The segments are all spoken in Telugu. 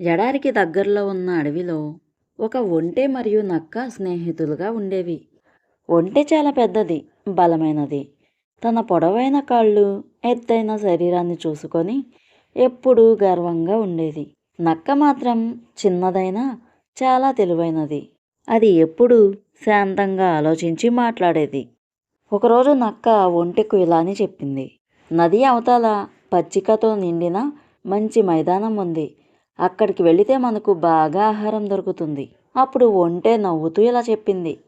ఎడారికి దగ్గరలో ఉన్న అడవిలో ఒక ఒంటె మరియు నక్క స్నేహితులుగా ఉండేవి. ఒంటె చాలా పెద్దది బలమైనది. తన పొడవైన కాళ్ళు ఎత్తైన శరీరాన్ని చూసుకొని ఎప్పుడూ గర్వంగా ఉండేది. నక్క మాత్రం చిన్నదైనా చాలా తెలివైనది. అది ఎప్పుడూ శాంతంగా ఆలోచించి మాట్లాడేది. ఒకరోజు నక్క ఒంటెకు ఇలానే చెప్పింది. నది అవతల పచ్చికతో నిండిన మంచి మైదానం ఉంది. అక్కడికి వెళితే మనకు బాగా ఆహారం దొరుకుతుంది. అప్పుడు ఒంటే నవ్వుతూ ఇలా చెప్పింది.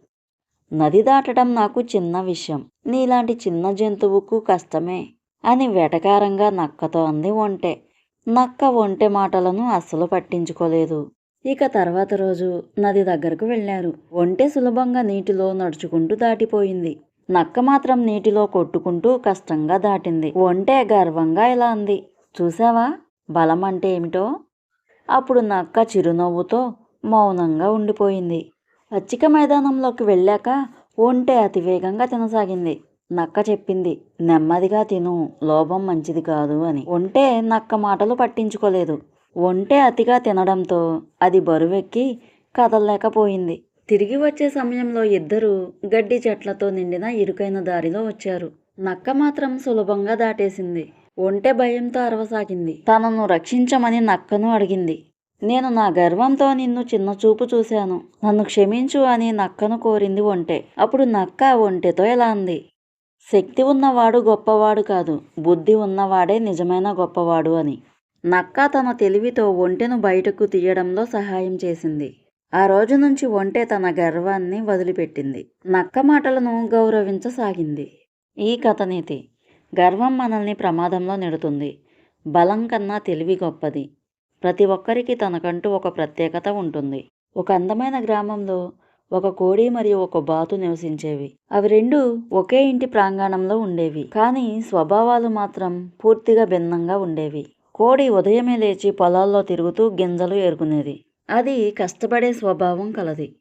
నది దాటడం నాకు చిన్న విషయం. నీలాంటి చిన్న జంతువుకు కష్టమే అని వెటకారంగా నక్కతో అంది ఒంటే. నక్క ఒంటె మాటలను అస్సలు పట్టించుకోలేదు. ఇక తర్వాత రోజు నది దగ్గరకు వెళ్ళారు. ఒంటె సులభంగా నీటిలో నడుచుకుంటూ దాటిపోయింది. నక్క మాత్రం నీటిలో కొట్టుకుంటూ కష్టంగా దాటింది. ఒంటె గర్వంగా ఇలా అంది. చూసావా? బలం అంటే ఏమిటో? అప్పుడు నక్క చిరునవ్వుతో మౌనంగా ఉండిపోయింది. పచ్చిక మైదానంలోకి వెళ్ళాక ఒంటె అతివేగంగా తినసాగింది. నక్క చెప్పింది నెమ్మదిగా తిను లోభం మంచిది కాదు అని. ఒంటే నక్క మాటలు పట్టించుకోలేదు. ఒంటె అతిగా తినడంతో అది బరువెక్కి కదలలేకపోయింది. తిరిగి వచ్చే సమయంలో ఇద్దరూ గడ్డి చెట్లతో నిండిన ఇరుకైన దారిలో వచ్చారు. నక్క మాత్రం సులభంగా దాటేసింది. ఒంటె భయంతో అరవసాగింది. తనను రక్షించమని నక్కను అడిగింది. నేను నా గర్వంతో నిన్ను చిన్న చూపు చూశాను. నన్ను క్షమించు అని నక్కను కోరింది ఒంటె. అప్పుడు నక్క ఒంటెతో ఎలా అంది? శక్తి ఉన్నవాడు గొప్పవాడు కాదు. బుద్ధి ఉన్నవాడే నిజమైన గొప్పవాడు అని. నక్క తన తెలివితో ఒంటెను బయటకు తీయడంలో సహాయం చేసింది. ఆ రోజు నుంచి ఒంటె తన గర్వాన్ని వదిలిపెట్టింది. నక్క మాటలను గౌరవించసాగింది. ఈ కథనీతి గర్వం మనల్ని ప్రమాదంలో నెడుతుంది. బలం కన్నా తెలివి గొప్పది. ప్రతి ఒక్కరికి తనకంటూ ఒక ప్రత్యేకత ఉంటుంది. ఒక అందమైన గ్రామంలో ఒక కోడి మరియు ఒక బాతు నివసించేవి. అవి రెండు ఒకే ఇంటి ప్రాంగణంలో ఉండేవి. కానీ స్వభావాలు మాత్రం పూర్తిగా భిన్నంగా ఉండేవి. కోడి ఉదయమే లేచి పొలాల్లో తిరుగుతూ గింజలు ఏరుకునేది. అది కష్టపడే స్వభావం కలది.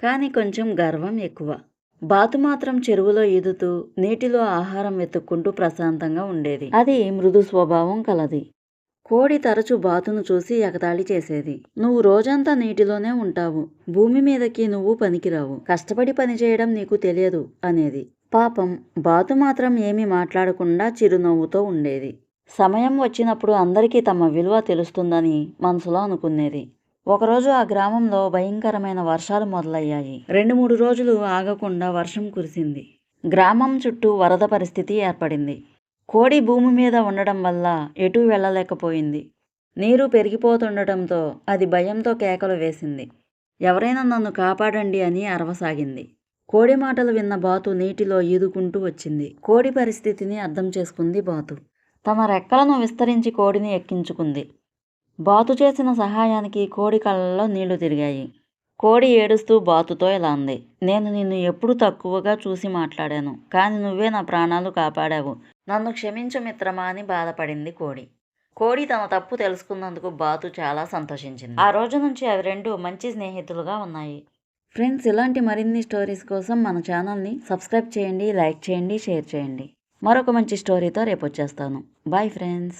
కానీ కొంచెం గర్వం ఎక్కువ. బాతు మాత్రం చెరువులో ఈదుతూ నీటిలో ఆహారం వెతుక్కుంటూ ప్రశాంతంగా ఉండేది. అది మృదు స్వభావం కలది. కోడి తరచు బాతును చూసి ఎగతాళి చేసేది. నువ్వు రోజంతా నీటిలోనే ఉంటావు. భూమి మీదకి నువ్వు పనికిరావు. కష్టపడి పనిచేయడం నీకు తెలియదు అనేది. పాపం బాతు మాత్రం ఏమీ మాట్లాడకుండా చిరునవ్వుతో ఉండేది. సమయం వచ్చినప్పుడు అందరికీ తమ విలువ తెలుస్తుందని మనసులో అనుకునేది. ఒకరోజు ఆ గ్రామంలో భయంకరమైన వర్షాలు మొదలయ్యాయి. రెండు మూడు రోజులు ఆగకుండా వర్షం కురిసింది. గ్రామం చుట్టూ వరద పరిస్థితి ఏర్పడింది. కోడి భూమి మీద ఉండడం వల్ల ఎటూ వెళ్ళలేకపోయింది. నీరు పెరిగిపోతుండటంతో అది భయంతో కేకలు వేసింది. ఎవరైనా నన్ను కాపాడండి అని అరవసాగింది. కోడి మాటలు విన్న బాతు నీటిలో ఈదుకుంటూ వచ్చింది. కోడి పరిస్థితిని అర్థం చేసుకుంది బాతు. తమ రెక్కలను విస్తరించి కోడిని ఎక్కించుకుంది. బాతు చేసిన సహాయానికి కోడి కళ్ళల్లో నీళ్ళు తిరిగాయి. కోడి ఏడుస్తూ బాతుతో ఇలా అంది నేను నిన్ను ఎప్పుడు తక్కువగా చూసి మాట్లాడాను కానీ నువ్వే నా ప్రాణాలు కాపాడావు. నన్ను క్షమించు మిత్రమా అని బాధపడింది కోడి. కోడి తన తప్పు తెలుసుకున్నందుకు బాతు చాలా సంతోషించింది. ఆ రోజు నుంచి అవి రెండు మంచి స్నేహితులుగా ఉన్నాయి. ఫ్రెండ్స్ ఇలాంటి మరిన్ని స్టోరీస్ కోసం మన ఛానల్ని సబ్స్క్రైబ్ చేయండి లైక్ చేయండి షేర్ చేయండి. మరొక మంచి స్టోరీతో రేపు వచ్చేస్తాను. Bye friends!